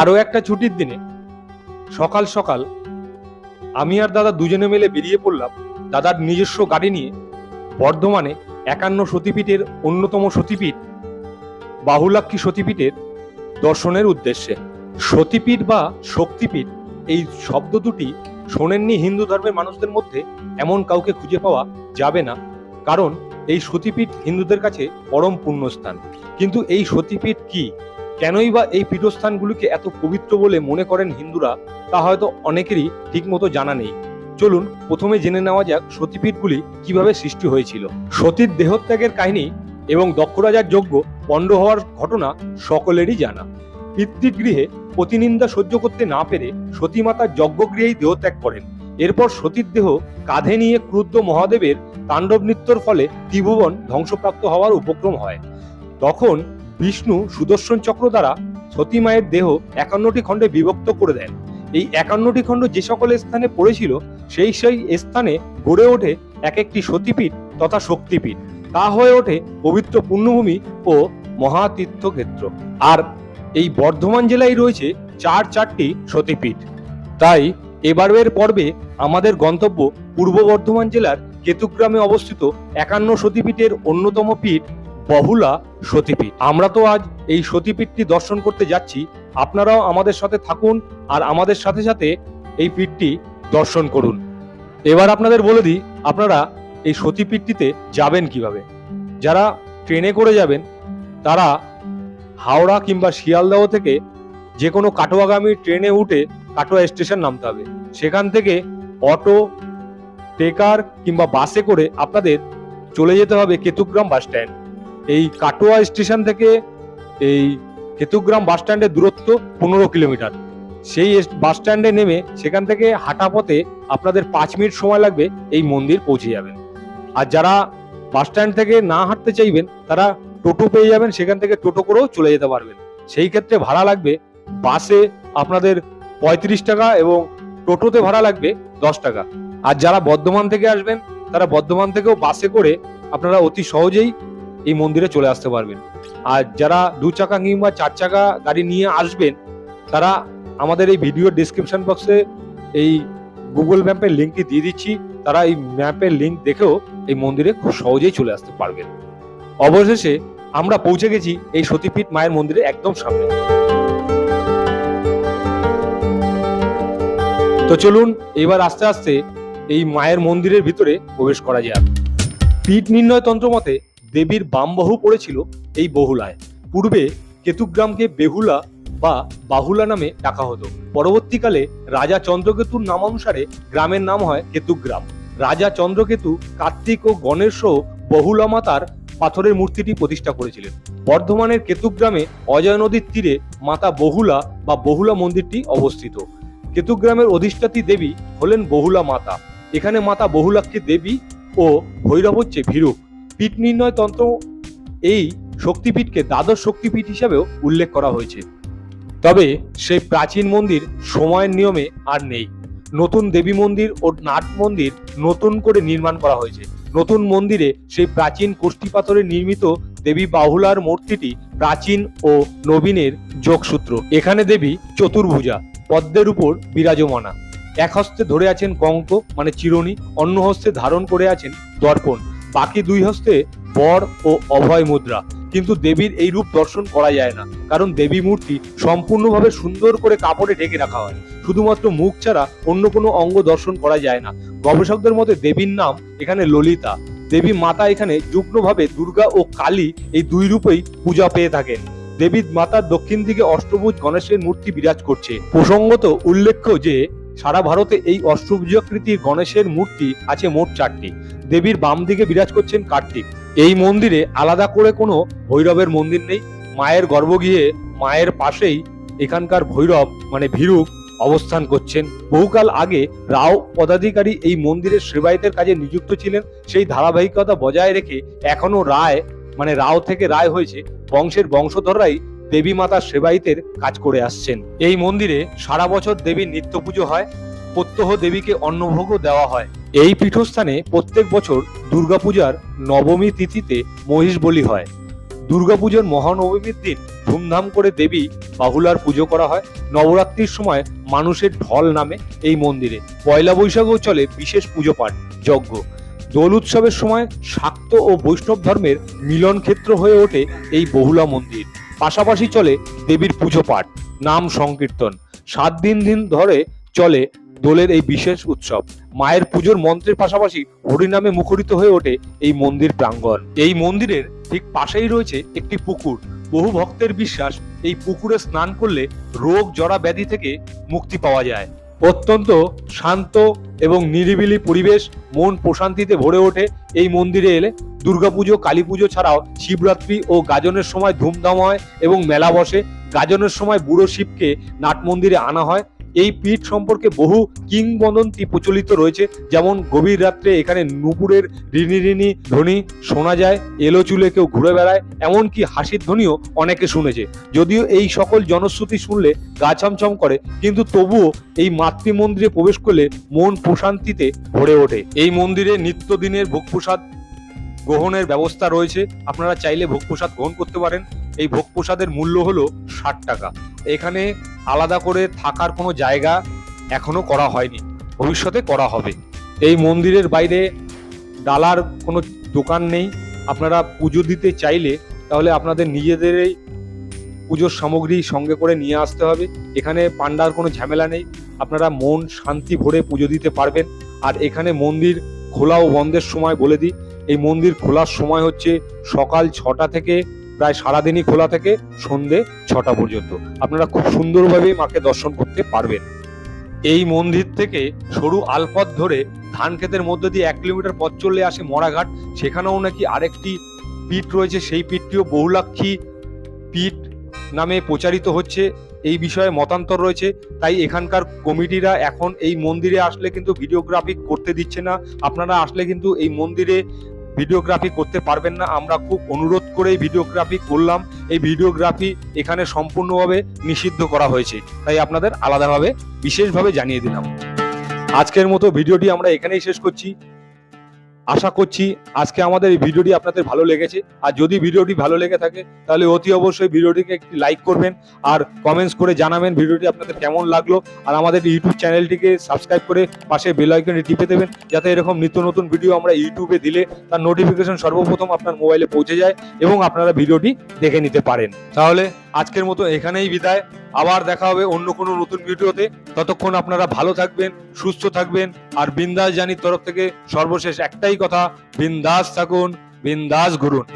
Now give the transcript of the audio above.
আরও একটা ছুটির দিনে, সকাল সকাল আমি আর দাদা দুজনে মিলে বেরিয়ে পড়লাম দাদার নিজস্ব গাড়ি নিয়ে বর্ধমানে একান্ন সতীপীঠের অন্যতম সতীপীঠ বাহুলাক্ষী সতীপীঠের দর্শনের উদ্দেশ্যে। সতীপীঠ বা শক্তিপীঠ এই শব্দ দুটি শোনেননি হিন্দু ধর্মের মানুষদের মধ্যে এমন কাউকে খুঁজে পাওয়া যাবে না, কারণ এই সতীপীঠ হিন্দুদের কাছে পরম পুণ্যস্থান। কিন্তু এই সতীপীঠ কি? কেনই বা এই পীঠস্থানগুলিকে এত পবিত্র বলে মনে করেন হিন্দুরা, তা হয়তো অনেকেরই ঠিকমতো জানা নেই। চলুন প্রথমে জেনে নেওয়া যাক সতীপীঠগুলি কীভাবে সৃষ্টি হয়েছিল। সতীর দেহত্যাগের কাহিনী এবং দক্ষ রাজার যজ্ঞ পণ্ড হওয়ার ঘটনা সকলেরই জানা। পিতৃগৃহে প্রতিনিন্দা সহ্য করতে না পেরে সতীমাতা যজ্ঞগৃহেই দেহত্যাগ করেন। এরপর সতীর দেহ কাঁধে নিয়ে ক্রুদ্ধ মহাদেবের তাণ্ডব নৃত্যর ফলে ত্রিভুবন ধ্বংসপ্রাপ্ত হওয়ার উপক্রম হয়। তখন বিষ্ণু সুদর্শন চক্র দ্বারা সতী মায়ের দেহ একান্নটি খণ্ডে বিভক্ত করে দেন। এই একান্নটি খণ্ড যে সকল স্থানে পড়েছিল, সেই সেই স্থানে গড়ে ওঠে এক একটি সতীপীঠ তথা শক্তিপীঠ। তা হয়ে ওঠে পবিত্র পূর্ণভূমি ও মহাতীর্থক্ষেত্র। আর এই বর্ধমান জেলায় রয়েছে চার চারটি সতীপীঠ। তাই এবারের পর্বে আমাদের গন্তব্য পূর্ব বর্ধমান জেলার কেতুগ্রামে অবস্থিত একান্ন সতীপীঠের অন্যতম পীঠ বহুলা সতীপীঠ। আমরা তো আজ এই সতীপীঠটি দর্শন করতে যাচ্ছি। আপনারাও আমাদের সাথে থাকুন আর আমাদের সাথে সাথে এই পীঠটি দর্শন করুন। এবার আপনাদের বলে দিই, আপনারা এই সতীপীঠটিতে যাবেন কীভাবে? যারা ট্রেনে করে যাবেন, তারা হাওড়া কিংবা শিয়ালদহ থেকে যে কোনো কাটোয়াগামী ট্রেনে উঠে কাটোয়া স্টেশন নামতে হবে। সেখান থেকে অটো, টেকার কিংবা বাসে করে আপনাদের চলে যেতে হবে কেতুগ্রাম বাস স্ট্যান্ড এই কাটোয়া স্টেশন থেকে এই কেতুগ্রাম বাস স্ট্যান্ডের দূরত্ব পনেরো কিলোমিটার। সেই বাস স্ট্যান্ডে নেমে সেখান থেকে হাঁটা পথে আপনাদের পাঁচ মিনিট সময় লাগবে এই মন্দির পৌঁছে যাবেন। আর যারা বাস স্ট্যান্ড থেকে না হাঁটতে চাইবেন, তারা টোটো পেয়ে যাবেন, সেখান থেকে টোটো করেও চলে যেতে পারবেন। সেই ক্ষেত্রে ভাড়া লাগবে বাসে আপনাদের পঁয়ত্রিশ টাকা এবং টোটোতে ভাড়া লাগবে দশ টাকা। আর যারা বর্ধমান থেকে আসবেন, তারা বর্ধমান থেকেও বাসে করে আপনারা অতি সহজেই এই মন্দিরে চলে আসতে পারবেন। আর যারা দু চাকা কিংবা চার চাকা গাড়ি নিয়ে আসবেন, তারা আমাদের এই ভিডিও ডিসক্রিপশন বক্সে এই গুগল ম্যাপের লিঙ্কটি দিয়ে দিচ্ছি। তারা এই ম্যাপের লিঙ্ক দেখেও এই মন্দিরে খুব সহজেই চলে আসতে পারবেন। অবশেষে আমরা পৌঁছে গেছি এই সতীপীঠ মায়ের মন্দিরের একদম সামনে। তো চলুন এবার আস্তে আস্তে এই মায়ের মন্দিরের ভিতরে প্রবেশ করা যাক। পীঠ নির্ণয় তন্ত্র মতে দেবীর বাম বাহু পড়েছিল এই বহুলায়। পূর্বে কেতুগ্রামকে বেহুলা বা বাহুলা নামে ডাকা হতো। পরবর্তীকালে রাজা চন্দ্রকেতুর নামানুসারে গ্রামের নাম হয় কেতুগ্রাম। রাজা চন্দ্রকেতু কার্তিক ও গণেশ বহুলা মাতার পাথরের মূর্তিটি প্রতিষ্ঠা করেছিলেন। বর্ধমানের কেতুগ্রামে অজয় নদীর তীরে মাতা বহুলা বা বহুলা মন্দিরটি অবস্থিত। কেতুগ্রামের অধিষ্ঠাত্রী দেবী হলেন বহুলা মাতা। এখানে মাতা বহুলাক্ষী দেবী ও ভৈরব হচ্ছে ভীরুক পীঠ নির্ণয় তন্ত্র এই শক্তিপীঠকে দ্বাদশ শক্তিপীঠ হিসাবেও উল্লেখ করা হয়েছে। তবে সেই প্রাচীন মন্দির সময়ের নিয়মে আর নেই। নতুন দেবী মন্দির ও নাট মন্দির নতুন করে নির্মাণ করা হয়েছে। নতুন মন্দিরে সেই প্রাচীন কোষ্ঠী পাথরে নির্মিত দেবী বাহুলার মূর্তিটি প্রাচীন ও নবীনের যোগসূত্র। এখানে দেবী চতুর্ভুজা, পদ্মের উপর বিরাজমানা। এক হস্তে ধরে আছেন কঙ্ক মানে চিরুনি, অন্য হস্তে ধারণ করে আছেন দর্পণ। বাকি দুই হস্তে বর ও অভয় মুদ্রা। কিন্তু দেবীর এই রূপ দর্শন করা যায় না, কারণ দেবী মূর্তি সম্পূর্ণভাবে সুন্দর করে কাপড়ে ঢেকে রাখা হয়। শুধুমাত্র মুখ ছাড়া অন্য কোনো অঙ্গ দর্শন করা যায় না। গবেষকদের মতে দেবীর নাম এখানে ললিতা। দেবী মাতা এখানে যুগ্মভাবে দুর্গা ও কালী এই দুই রূপেই পূজা পেয়ে থাকেন। দেবীর মাতার দক্ষিণ দিকে অষ্টভুজ গণেশের মূর্তি বিরাজ করছে। প্রসঙ্গত উল্লেখ্য যে সারা ভারতে এই অষ্টভুজাকৃতির গণেশের মূর্তি আছে মোট চারটি। দেবীর বাম দিকে বিরাজ করছেন কার্তিক। এই মন্দিরে আলাদা করে কোনো ভৈরবের মন্দির নেই। মায়ের গর্ভগৃহে মায়ের পাশেই এখানকার ভৈরব মানে ভীরুক অবস্থান করছেন। বহুকাল আগে রাও পদাধিকারী এই মন্দিরের সেবায়তের কাজে নিযুক্ত ছিলেন। সেই ধারাবাহিকতা বজায় রেখে এখনও রায় মানে রাও থেকে রায় হয়েছে, বংশের বংশধররাই দেবী মাতার সেবায়িতের কাজ করে আসছেন। এই মন্দিরে সারা বছর দেবীর নিত্য পুজো হয়, প্রত্যহ দেবীকে অন্নভোগও দেওয়া হয়। এই পীঠস্থানে প্রত্যেক বছর দুর্গাপূজার নবমী তিথিতে মহিষ বলি হয়। দুর্গাপুজোর মহানবমীর দিন ধুমধাম করে দেবী বাহুলার পুজো করা হয়। নবরাত্রির সময় মানুষের ঢল নামে এই মন্দিরে। পয়লা বৈশাখেও চলে বিশেষ পুজো পাঠ, যজ্ঞ। দোল উৎসবের সময় শাক্ত ও বৈষ্ণব ধর্মের মিলন ক্ষেত্র হয়ে ওঠে এই বহুলা মন্দির। পাশাপাশি চলে দেবীর পুজো পাঠ, নাম সংকীর্তন। সাত দিন দিন ধরে চলে দোলের এই বিশেষ উৎসব। মায়ের পুজোর মন্ত্রের পাশাপাশি হরিনামে মুখরিত হয়ে ওঠে এই মন্দির প্রাঙ্গণ। এই মন্দিরের ঠিক পাশেই রয়েছে একটি পুকুর। বহু ভক্তের বিশ্বাস এই পুকুরে স্নান করলে রোগ জরা ব্যাধি থেকে মুক্তি পাওয়া যায়। অত্যন্ত শান্ত এবং নিরিবিলি পরিবেশ, মন প্রশান্তিতে ভরে ওঠে। এই মন্দিরে এলে দুর্গাপুজো কালী পুজো ছাড়াও শিবরাত্রি ও গাজনের সময় ধুমধাম হয় এবং মেলা বসে। গাজনের সময় বুড়ো শিবকে নাট মন্দিরে আনা হয়। এই পীঠ সম্পর্কে বহু কিংবদন্তি প্রচলিত রয়েছে। যেমন গভীর রাত্রে এখানে নুপুরের রিনি ঋণী ধ্বনি শোনা যায়, এলো চুলে কেউ ঘুরে বেড়ায়, এমনকি হাসির ধ্বনিও অনেকে শুনেছে। যদিও এই সকল জনশ্রুতি শুনলে গা ছমছম করে, কিন্তু তবুও এই মাতৃ মন্দিরে প্রবেশ করলে মন প্রশান্তিতে ভরে ওঠে। এই মন্দিরে নিত্যদিনের ভোগ প্রসাদ গ্রহণের ব্যবস্থা রয়েছে। আপনারা চাইলে ভোগ প্রসাদ গ্রহণ করতে পারেন। এই ভোগ প্রসাদের মূল্য হলো ষাট টাকা। এখানে আলাদা করে থাকার কোনো জায়গা এখনও করা হয়নি। ভবিষ্যতে করা হবে। এই মন্দিরের বাইরে ডালার কোনো দোকান নেই। আপনারা পুজো দিতে চাইলে তাহলে আপনাদের নিজেদেরই পুজোর সামগ্রী সঙ্গে করে নিয়ে আসতে হবে। এখানে পান্ডার কোনো ঝামেলা নেই। আপনারা মন শান্তি ভরে পুজো দিতে পারবেন। আর এখানে মন্দির খোলা ও বন্ধের সময় বলে দিই। এই মন্দির খোলার সময় হচ্ছে সকাল ছটা থেকে প্রায় সারাদিনই খোলা থেকে সন্ধে ছটা পর্যন্ত। আপনারা খুব সুন্দরভাবে মাকে দর্শন করতে পারবেন। এই মন্দির থেকে সরু আলপথ ধরে ধান ক্ষেতের মধ্যে দিয়ে এক কিলোমিটার পথ চললে আসে মরাঘাট। সেখানেও নাকি আরেকটি পীঠ রয়েছে, সেই পীঠটিও বহুলাক্ষী পীঠ নামে প্রচারিত হচ্ছে। এই বিষয়ে মতান্তর রয়েছে। তাই এখানকার কমিটিরা এখন এই মন্দিরে আসলে কিন্তু ভিডিওগ্রাফি করতে দিচ্ছে না। আপনারা আসলে কিন্তু এই মন্দিরে ভিডিওগ্রাফি করতে পারবেন না। আমরা খুব অনুরোধ করেই ভিডিওগ্রাফি করলাম। এই ভিডিওগ্রাফি এখানে সম্পূর্ণভাবে নিষিদ্ধ করা হয়েছে। তাই আপনাদের আলাদাভাবে, বিশেষভাবে জানিয়ে দিলাম। আজকের মতো ভিডিওটি আমরা এখানেই শেষ করছি। আশা করছি আজকে আমাদের এই ভিডিওটি আপনাদের ভালো লেগেছে। আর যদি ভিডিওটি ভালো লেগে থাকে, তাহলে অতি অবশ্যই ভিডিওটিকে একটি লাইক করবেন আর কমেন্টস করে জানাবেন ভিডিওটি আপনাদের কেমন লাগল। আর আমাদের ইউটিউব চ্যানেলটিকে সাবস্ক্রাইব করে পাশে বেল আইকনটি টিপে দেবেন, যাতে এরকম নিত্য নতুন ভিডিও আমরা ইউটিউবে দিলে তার নোটিফিকেশন সর্বপ্রথম আপনার মোবাইলে পৌঁছে যায় এবং আপনারা ভিডিওটি দেখে নিতে পারেন। তাহলে আজকের মতো এখানেই বিদায়। আবার দেখা হবে অন্য কোনো নতুন ভিডিওতে। ততক্ষণ আপনারা ভালো থাকবেন, সুস্থ থাকবেন, আর বিন্দাস জানির তরফ থেকে সর্বশেষ একটাই কথা, বিন্দাস থাকুন, বিন্দাস ঘুরুন।